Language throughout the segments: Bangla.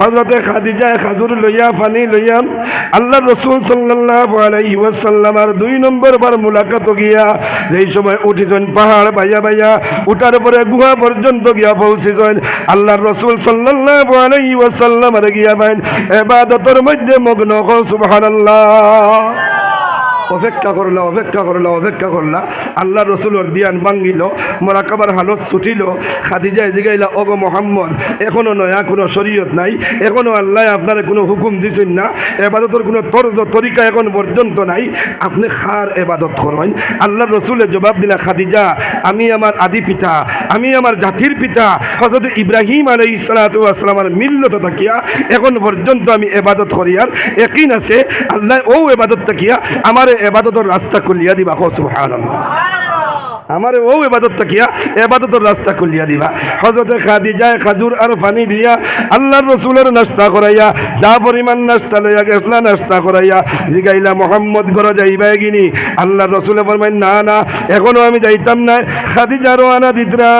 হজরতে খাদিজা খাজুর লইয়া পানি লইয়া আল্লাহ রসুল সাল্লাহ দুই নম্বর বার মুলাকাত গিয়া যেই সময় উঠিছেন, পাহাড় বাইয়া বাইয়া, উঠার পরে গুহা পর্যন্ত গিয়া পৌঁছিছেন আল্লাহ রসুল সাল্লাহ গিয়া বাইন এবার মধ্যে মগ্ন সুবাহ সুবহানাল্লাহ। অপেক্ষা করলা অপেক্ষা করলা অপেক্ষা করলা। আল্লাহ রসুলোর দিয়ান ভাঙ্গিল মোরাকাবার হালত ছুটিল। খাদিজায় জিগাইলা অগ মোহাম্মদ, এখনও নয়া কোনো শরীয়ত নাই। এখনও আল্লাহ আপনার কোনো হুকুম দিছেন না। এবাদতের কোনো তর্জ, তরিকা এখন পর্যন্ত নাই। আপনি খার এবাদত করেন। আল্লাহ রসুলের জবাব দিলা, খাদিজা, আমি আমার আদি পিতা, আমি আমার জাতির পিতা হজরত ইব্রাহিম আলাই ইসলাতামের মিল্লত থাকিয়া, এখন পর্যন্ত আমি এবাদত করি আর একই আছে আল্লাহ ও এবাদত থাকিয়া আমার এবাদতের রাস্তা খুলিয়া দিবা হো সুবহানাল্লাহ। আমার ও এবাদত থাকিয়া এবাদতের রাস্তা খুলিয়া দিবা। হজরতে খাদি যায় খাজুর আর পানি দিয়া আল্লাহর রসুলের নাস্তা করাইয়া, যা পরিমাণ নাস্তা লইয়া গেছলা নাস্তা করাইয়া জিগাইলা, মোহাম্মদ, ঘর যাইবা গিনি আল্লাহর রসুলে বলবেন না না, এখনও আমি যাইতাম না। খাদি যারো আনা দিতরা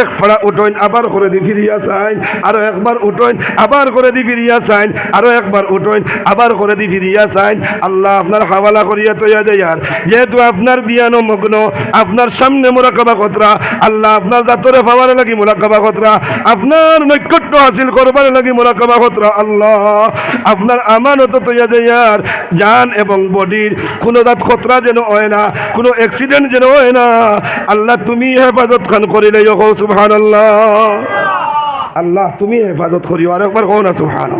এক ফাড়া উঠোইন আবার করে দি ফিরিয়া চাইন আরও একবার উঠোইন আবার করে দি ফিরিয়া চাইন আরও একবার উঠোইন আবার করে দি ফিরিয়া চাইন আল্লাহ আপনার হাওয়ালা করিয়া তৈয়া যায় আর যেহেতু আপনার দিয়ানো মগ্ন, আপনার সামনে মোরাকাবা কতরা? আল্লাহ, আপনার জাতরে পাওয়ার লাগি মোরাকাবা কতরা? আপনার নৈকট্য হাসিল করবার লাগি মোরাকাবা কতরা? আল্লাহ, আপনার আমানত তৈয়া যায় আর জান এবং বডির, কোনো দাঁত খতরা যেন হয় না, কোনো অ্যাক্সিডেন্ট যেন হয় না। আল্লাহ, তুমি হেফাজত খান করিলে সুবহান আল্লাহ আল্লাহ, তুমি হেফাজত করিও। আর একবার কো না সুবহান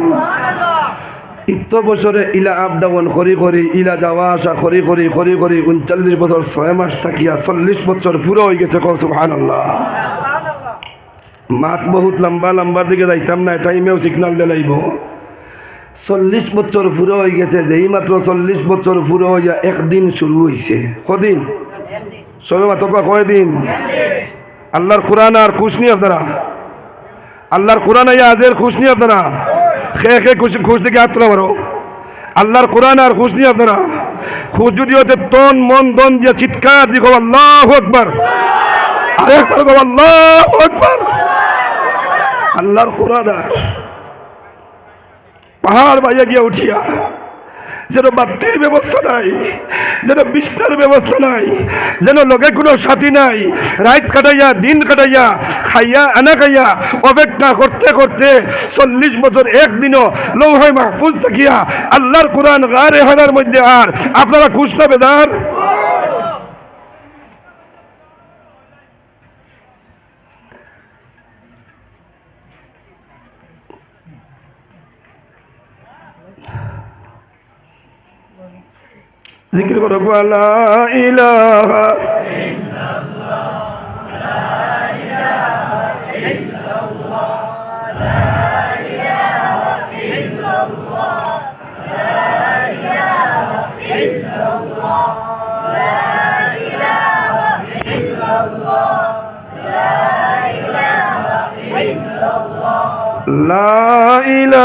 ইত্য বছরে ইলা আপ ডাউন করি করি ইলা যাওয়া আসা করি করি করি করি উনচল্লিশ বছর, ছয় মাস থাকিয়া চল্লিশ বছর পুরো হয়ে গেছে কো সুবহান আল্লাহ মাত বহুত লম্বা, লম্বার দিকে যাইতাম না টাইমেও সিগনাল দিলাইব চল্লিশ বছর পুরো হয়ে গেছে, যেই মাত্র চল্লিশ বছর পুরো হইয়া একদিন শুরু হয়েছে কদিন? সবে মাত্র কয়দিন? আল্লাহর কোরআন আর খুশ নি আপনারা। আল্লাহর কোরআন আইয়া আজের খুশ নি আপনারা। খেয়ে খেয়ে খুশি দিকে হাত তোলা মারো আল্লাহর কোরআন আর খুশ নিয়ে আপনারা। খুশ যদি হতে তন, মন দন দিয়ে চিৎকার দিকে আল্লাহ একবার আরেকবার গো আল্লাহ একবার আল্লাহর কোরআন পাহাড় বাইয়া গিয়া উঠিয়া যেন বাতির ব্যবস্থা নাই, যেন বিস্তার ব্যবস্থা নাই, যেন লগে কোনো সাথী নাই। রাত কাটাইয়া, দিন কাটাইয়া, খাইয়া, আনা খাইয়া, অপেক্ষা করতে করতে চল্লিশ বছর একদিনও লৌহাই মাহফুজ থাকিয়া আল্লাহর কোরআন গারে রেহানার মধ্যে আর আপনারা খুশ না বেদার? জিকির করো লা ইলাহা লা ইলাহা ইল্লাল্লাহ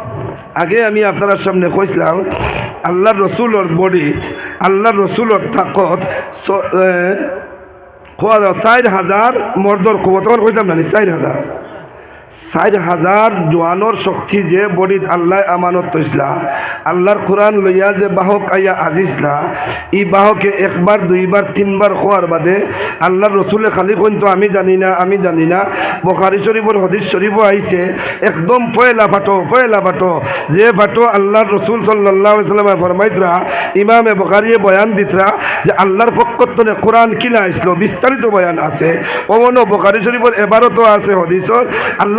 আগে আমি আপনার সামনে কইছিলাম আল্লাহ রসুলর বডি আল্লাহ রসুলর তাকত চার হাজার মর্দর কবত কইতাম না, চার হাজার। চার হাজার জোয়ানোর শক্তি যে বডিত আল্লাহ আমানত তৈসলা আল্লাহর কোরআন লইয়া যে বাহক আইয়া আজিসলা ই বাহকে একবার দুইবার তিনবার খোয়ার বাদে আল্লাহর রসুলে খালি কিন্তু আমি জানি না, আমি জানি না। বখারি শরীফর হদিস শরীফও আইছে একদম পয়লা ফাটো পয়লা ফাটো যে ফাটো আল্লাহর রসুল সাল্লাহ ইসলামে ফরমাইতরা ইমামে বখারিয়ে বয়ান দিতরা যে আল্লাহর পক্ষত্তনে কোরআন কিনা আসলো বিস্তারিত বয়ান আছে। অমন বখারি শরীফর এবারও তো আছে হদিসর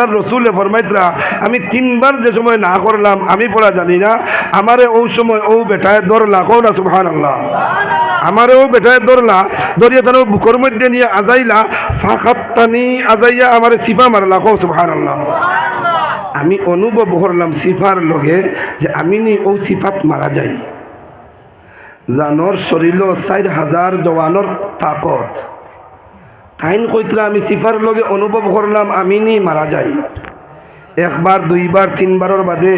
আল্লাহর রসুলে ফরমাইতরা, আমি তিনবার যে সময় না করলাম, আমি পড়া জানি না, আমারে ও সময় ও বেটায় ধরলা কো না সুবহান আল্লাহ আমারেও বেটায় ধরলা, ধরিয়া তার বুকর মধ্যে নিয়ে আজাইলা ফাঁকাত্তানি আজাইয়া আমারে সিপা মারলা কো সুবহান আল্লাহ আমি অনুভব করলাম সিফার লগে যে আমি নি ও সিফাত মারা যাই। জানর শরীর চার হাজার জওয়ানোর তাকত। তাইন কইতরা আমি সিফার লগে অনুভব করলাম আমি নি মারা যাই। একবার, দুইবার, তিনবারের বাদে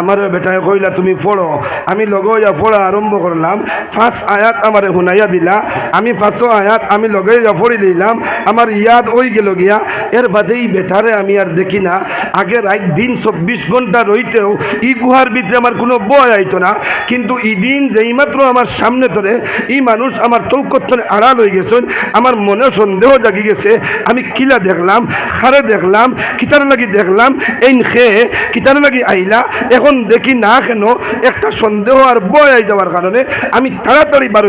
আমার বেটায় কইলা, তুমি পড়ো। আমি লগইয়া পড়া আরম্ভ করলাম ফার্স্ট আয়াত আমারে শুনাইয়া দিলা। আমি ফার্স্ট আয়াত আমি লগইয়া পড়ি দিলাম আমার ইয়াদ ওই গেল গিয়া, এর বাদেই বেটারে আমি আর দেখি না। আগে রাত দিন চব্বিশ ঘণ্টা রইতেও ই গুহার ভিতরে আমার কোনো বয় আইতো না। কিন্তু ই দিন যেই মাত্র আমার সামনে ধরে ই মানুষ আমার চৌকত্তরে আড়াল হয়ে গেছেন, আমার মনে সন্দেহ জাগি গেছে। আমি কিলা দেখলাম, খারে দেখলাম, কিতার লাগি দেখলাম এই খেয়ে কিতার লাগি আইলা? এখন দেখি না কেন একটা সন্দেহ আর বয় আই যাওয়ার কারণে আমি তাড়াতাড়ি বার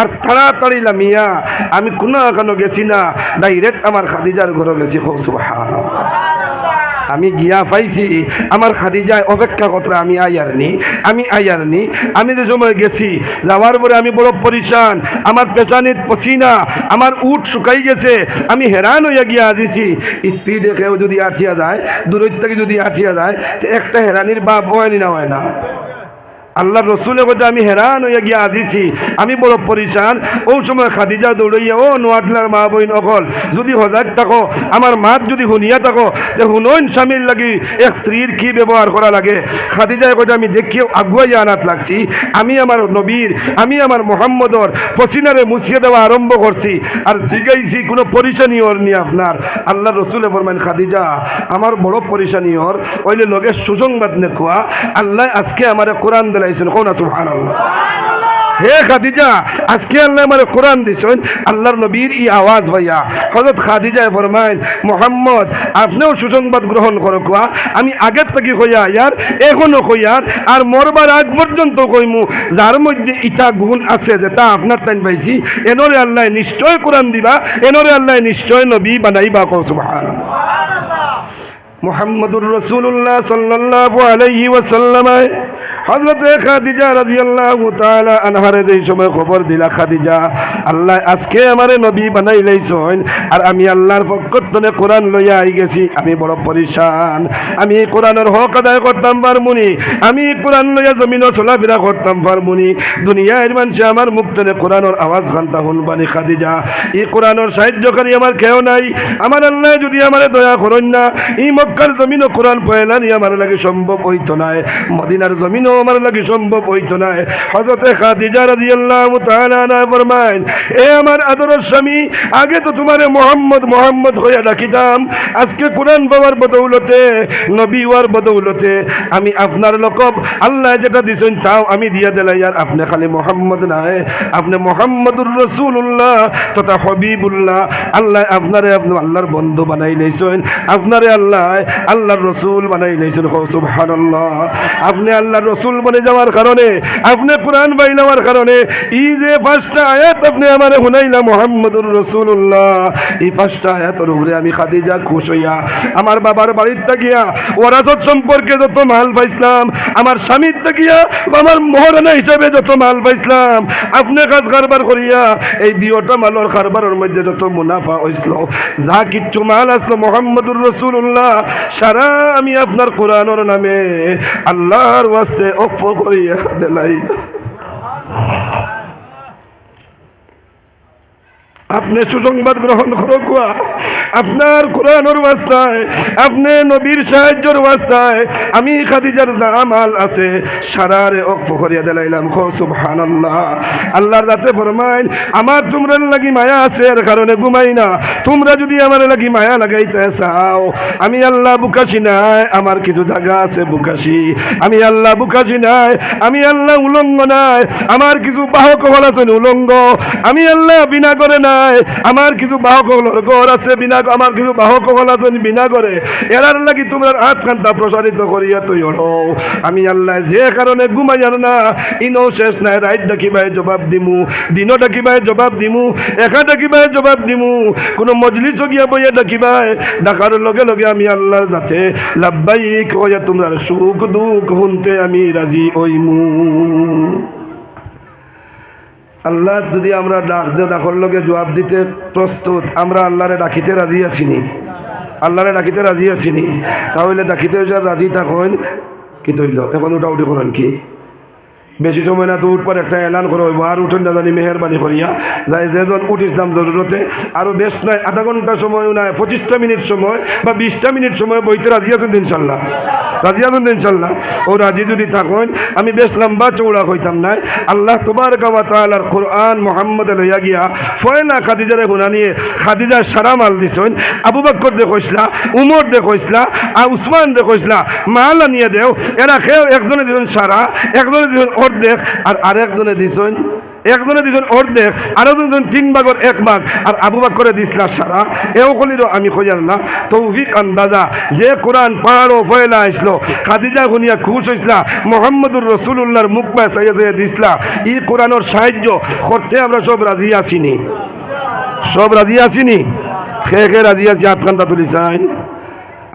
আর তাড়াতাড়ি লামিয়া, আমি কোনো কেন গেছি না। ডাইরেক্ট আমার খাদিজার ঘরে গেছি। হোক সুবহানাল্লাহ। আমি গিয়া পাইছি। আমার খাদিজায় অপেক্ষা কথা আমি আইয়ার নি, আমি আইয়ার নি। আমি যে সময় গেছি, যাওয়ার পরে আমি বড় পরিশান, আমার পেছানির পছিনা আমার উঠ শুকাই গেছে, আমি হেরান হইয়া গিয়া আসিছি। স্ত্রী দেখেও যদি আঠিয়া যায় দূরের থেকে যদি আঠিয়া যায় একটা হেরানির বাপ হয় না হয় না। আল্লাহ রসুলের কথা আমি হেরান হইয়া গিয়া আজিছি আমি বড় পরিশান। ও সময় খাদিজা দৌড়াইয়া, ও নোয়াটলার মা বইন নকল যদি হজাক থাকো, আমার মাত যদি শুনিয়া থাকো, যে শুনইন স্বামীর লাগি এক স্ত্রীর কি ব্যবহার করা লাগে? খাদিজার কথা আমি দেখিও আগুয়াই আনাত লাগছি। আমি আমার নবীর, আমি আমার মোহাম্মদর পসিনারে মুছিয়ে দেওয়া আরম্ভ করছি। আর জিগাইছি কোনো পরিশানি ওর নি আপনার। আল্লাহ রসুলে ফরমান খাদিজা, আমার বড় পরিশানি ওইলে লগে সুসংবাদ নেখুয়া আল্লাহ আজকে আমার কোরআন দিলাইছেন কোন আল্লাহ হে খাদিজা, আজকে আল্লাহ আমার কোরআন দিছেন, আল্লাহর নবীর ই আওয়াজ ভাইয়া। হজরত খাদিজায় ফরমাইন মোহাম্মদ, আপনিও সুসংবাদ গ্রহণ করো, কোয়া। আমি আগের থেকে কইয়া ইয়ার, এখনও কইয়ার আর মরবার আগ পর্যন্ত কইমু। যার মধ্যে ইটা গুণ আছে যে তা আপনার টাইম পাইছি। এনরে আল্লাহ নিশ্চয় কোরআন দিবা, এনরে আল্লাহ নিশ্চয় নবী বানাইবা সুবহানাল্লাহ। মোহাম্মদুর রসুল্লাহ সাল্লাহ আলাইহি ওয়াসাল্লাম। হজরত খাদিজা রাদিয়াল্লাহু তাআলা আনহারে যেই সময় খবর দিলা, খাদিজা, আল্লাহ আজকে আমারে নবী বানাই লাইছন, আর আমি আল্লাহর পক্ষ থেকে কোরআন লইয়া আই গেছি। আমি বড় পরিশান। আমি কোরআনের হক আদায় করতাম পারমুনি। আমি কোরআন লইয়া জমিনও চলাফেরা করতাম পারমুনি। দুনিয়ার মানুষে আমার থেকে কোরআনের আওয়াজ ঘণ্টা শুনবানি, খাদিজা। এই কোরআনের সাহায্যকারী আমার কেউ নাই। আমার আল্লাহ যদি আমার দয়া করেন না, এই মক্কার জমিনও কোরআন পয়লানি আমার লাগে সম্ভব হইতো নাই। মদিনার জমিনও আমার লাগে সম্ভব হইতো নাই হজরতে খাদিজা না ফরমাইন এ আমার আদরের স্বামী, আগে তো তোমারে মোহাম্মদ মোহাম্মদ হইয়া ডাকিতাম আজকে কোরআন বাবার বদৌলতে, নবী ওয়ার বদৌলতে, আমি আপনার লকব। আল্লাহ যেটা দিছেন তাও আমি দিয়া দিলাই, আর আপনি খালি মোহাম্মদ নাই আপনি মোহাম্মদুর রসুল্লাহ তথা হবিবুল্লাহ। আল্লাহ আপনারে আপনি আল্লাহর বন্ধু বানাই লেছেন আপনারে আল্লাহ, আল্লাহর রসুল বানাই লেছেন সুবহানাল্লাহ। আপনি আল্লাহর রসুল বনে যাওয়ার কারণে, আপনি কোরআন বাই নেওয়ার কারণে, এই যে পাঁচটা আয়াত আপনি আমার শুনাইলা মোহাম্মদুর রসুল্লাহ এই পাঁচটা আয়াতের উপরে আমি খাদিজা খুশ হইয়া, আমার বাবার বাড়ির থাকিয়া ওরাসত সম্পর্কে যত মাল পাইছিলাম, আমার স্বামীর থাকিয়া আমার মহারানা হিসাবে যত মাল পাইছিলাম, আপনি কাজ কারবার করিয়া, এই দিওটা মালর কারবারের মধ্যে যত মুনাফা হয়েছিল যা কিচ্ছু মাল আসলো মোহাম্মদুর রসুল্লাহ সারা আমি আপনার কোরআনের নামে, আল্লাহর ওয়াস্তে অক্ষ করিয়া দিলাই আপনি সুসংবাদ গ্রহণ করো কুয়া। আপনার কোরআনের বাস্তায় আপনি নবীর সাহায্যের বাস্তায় আমি খাদিজার জামাল আছে, সারারে অক্ষ করিয়া দিলাইলাম খো সুবহানাল্লাহ। আল্লাহর রাতে ফরমাইন, আমার তোমরা লাগি মায়া আছে, এর কারণে ঘুমাই না। তোমরা যদি আমার লাগি মায়া লাগাইতে চাও, আমি আল্লাহ বুকাশি নাই, আমার কিছু জায়গা আছে বুকাশি। আমি আল্লাহ বুকাশি নাই, আমি আল্লাহ উলঙ্গ নাই, আমার কিছু বাহক হল আছেন উলঙ্গ। আমি আল্লাহ বিনা করে নাই। আমার কিছু বাহক ঘর আছে, বিনা আমার কিছু বাহক আছেন বিনা করে এরার লাগি তোমার কান্তা প্রসারিত করিয়া তুই আমি আল্লাহ যে কারণে ঘুমাই জানো না ইনো শেষ নাই রাইট ডাকিবাই জবাব দিমু, দিনও ডাকিবাই জবাব দিমু, একা ডাকিবাই জবাব দিমু। কোনো মজলিস গিয়া বইয়া ডাকিবাই। ডাকার লগে লগে আমি আল্লাহর যাতে লাভবাই কয়া তোমরা সুখ দুঃখ শুনতে আমি রাজি ওইমু আল্লাহ যদি আমরা ডাক দেও ডাকর লগে জবাব দিতে প্রস্তুত, আমরা আল্লাহরে ডাকিতে রাজি আছিনি। আল্লাহরে ডাকিতে রাজি আছিনি। তাহলে ডাকিতে রাজি থাকেন, কি তৈল? এখন ওটা উঠে করেন কি? বেশি সময় না তো উঠবার একটা এলান করো আর উঠেন না জানি মেহরবানি করিয়া। যাই যেজন উঠিসলাম জরুরতে আরও বেশ নয়, আধা ঘণ্টা সময় নয় পঁচিশটা মিনিট সময় বা বিশটা মিনিট সময় বইতে রাজি আছেন ইনশাল্লাহ। রাজি আছেন তো ইনশাল্লাহ ও রাজি যদি থাকেন, আমি বেশ লম্বা চৌড়া হইতাম নাই আল্লাহ তোমার গাওয়া তালার কোরআন মোহাম্মদ লইয়া গিয়া ফয়না খাদিজারে গুণা নিয়ে খাদিজার সারা মাল দিছেন। আবু বাক্কর দেখইসলা উমর দেখইসলা আর উসমান দেখইসলা মাল আনিয়ে দেও, এরা খেয়েও একজনে দিছেন সারা, একজনে দিছেন অর্ধেক, আর আরেকজনে দিছেন একজনে দিছেন অর্ধেক, আরও দুজন তিন ভাগর এক ভাগ। আর আবু বাক্করে দিসলা সারা। এও কলিরও আমি খোঁজার না তৌফিক আন্দাজা, যে কোরআন পাহাড় ও ফয়লা আসলো, খাদিজা গুনিয়া খুশ হইসলা, মোহাম্মদুর রসুল্লাহর মুখ পায় সাইয়া সাইয়া দিসলা। ই কোরআনের সাহায্য করতে আমরা সব রাজি আসিনি সব রাজি আসিনি খে খে রাজি আছি? হাত কান্তা তুলিসাইন